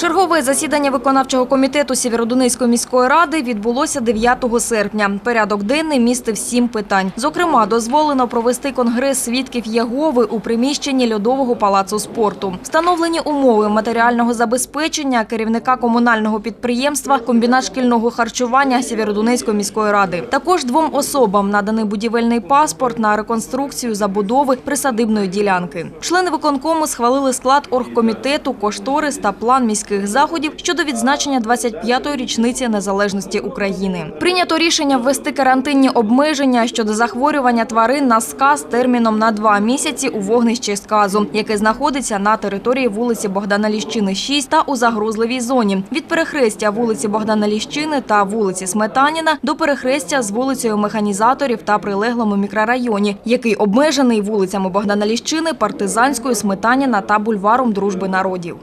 Чергове засідання виконавчого комітету Сєвєродонецької міської ради відбулося 9 серпня. Порядок денний містив сім питань. Зокрема, дозволено провести конгрес свідків Єгови у приміщенні льодового палацу спорту. Встановлені умови матеріального забезпечення керівника комунального підприємства комбінат шкільного харчування Сєвєродонецької міської ради. Також двом особам наданий будівельний паспорт на реконструкцію забудови присадибної ділянки. Члени виконкому схвалили склад оргкомітету, кошторис та план міських заходів щодо відзначення 25-ї річниці незалежності України. Прийнято рішення ввести карантинні обмеження щодо захворювання тварин на сказ терміном на два місяці у вогнищі сказу, яке знаходиться на території вулиці Богдана Ліщини, 6 та у загрозливій зоні від перехрестя вулиці Богдана Ліщини та вулиці Сметаніна до перехрестя з вулицею механізаторів та прилеглому мікрорайоні, який обмежений вулицями Богдана Ліщини, Партизанською, Сметаніна та бульваром Дружби народів.